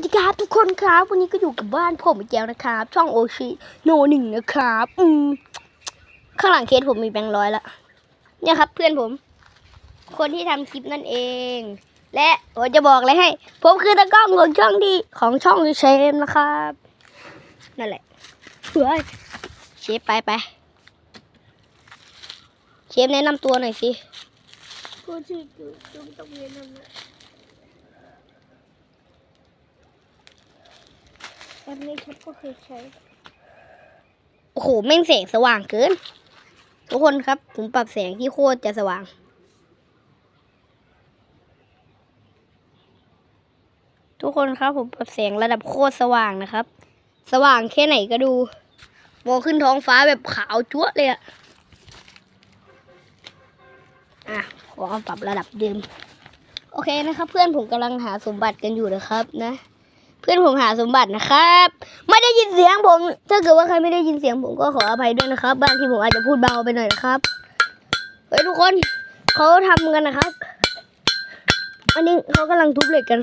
สดีครับทุกคนครับ วันนี้ก็อยู่กับบ้านผมอีกแล้วนะครับ ช่องโอชิโนหนึ่งนะครับ อืมข้างหลังเคสผมมีแบงค์ร้อยละเนี่ยครับ เพื่อนผม คนที่ทำคลิปนั่นเอง และผมจะบอกเลยให้ ผมคือตากล้องของช่องที่ของช่องเชมนะครับนั่นแหละเฮ้ยเชฟไปไปเชฟแนะนำตัวหน่อยสิพูดชื่อจุ๊บต้องเรียนนั่นแอปนี้ฉันก็เคยใช้ โอ้โหแม่งแสงสว่างเกิน ทุกคนครับ ผมปรับแสงที่โคตรจะสว่าง ทุกคนครับผมปรับแสงระดับโคตรสว่างนะครับ สว่างแค่ไหนก็ดูมองขึ้นท้องฟ้าแบบขาวจั๊วเลยอะอะขอปรับระดับเดิม โอเคนะครับ เพื่อนผมกำลังหาสมบัติกันอยู่นะครับนะ เพื่อนผมหาสมบัตินะครับ ไม่ได้ยินเสียงผม ถ้าเกิดว่าใครไม่ได้ยินเสียงผมก็ขออภัยด้วยนะครับ บางทีผมอาจจะพูดเบาไปหน่อยนะครับ เฮ้ยทุกคนเขาทำกันนะครับ อันนี้เขากำลังทุบเหล็กกัน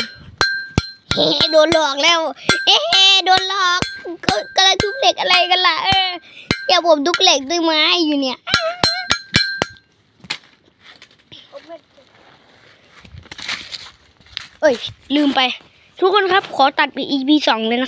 เฮ้โดนหลอกแล้วเฮ้โดนหลอกเขากำลังทุบเหล็กอะไรกันล่ะ เออเดี๋ยวผมทุบเหล็กด้วยไม้อยู่เนี่ยเอ้ยลืมไป ทุกคนครับขอตัดไป EP สองเลยนะ